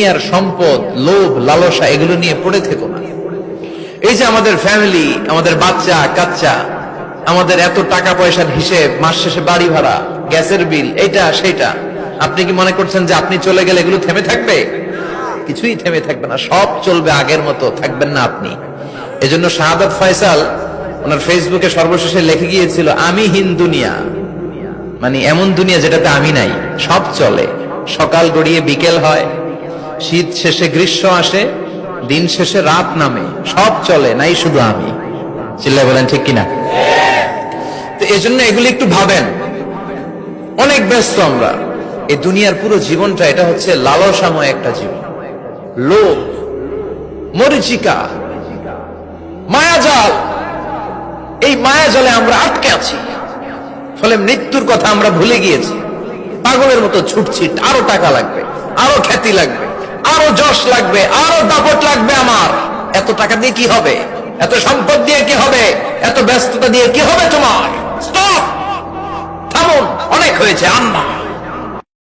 দুনিয়ার সম্পদ, লোভ, লালসা, এগুলো নিয়ে পড়ে থেকো না। এই যে আমাদের ফ্যামিলি আমাদের বাচ্চা, কাচ্চা, আমাদের এত টাকা পয়সার হিসেব, মাস শেষে বাড়ি ভাড়া, গ্যাসের বিল এটা সেটা আপনি কি মনে করছেন যে আপনি চলে গেলে এগুলো থেমে থাকবে? কিছুই থেমে থাকবে না, সব চলবে আগের মতো, থাকবেন না আপনি। এজন্য শাহাদাত ফয়সাল ওনার ফেসবুকে সর্বশেষে লিখে গিয়েছিল, আমি হিন দুনিয়া। মানে এমন দুনিয়া যেটাতে আমি নাই, সব চলে। সকাল গড়িয়ে বিকেল হয় শীত শেষে গ্রীষ্ম আসে, দিন শেষে রাত নামে, সব চলে, নাই শুধু আমি। চিল্লা বলেন ঠিক কিনা? তো এই জন্য এগুলি একটু ভাবেন। অনেক ব্যস্ত আমরা। এই দুনিয়ার পুরো জীবনটা এটা হচ্ছে লালসাময় একটা জীবন। লোভ, মরিচিকা, মায়াজাল। এই মায়াজালে আমরা আটকে আছি। ফলে মৃত্যুর কথা আমরা ভুলে গিয়েছি। পাগলের মতো ছুটছি, আরও টাকা লাগবে, আরও খ্যাতি লাগবে। আরও যশ লাগবে, আরও দাপট লাগবে আমার। এত টাকা দিয়ে কি হবে? এত সম্পদ দিয়ে কি হবে? এত ব্যস্ততা দিয়ে কি হবে তোমার? অনেক হয়েছে আম্মা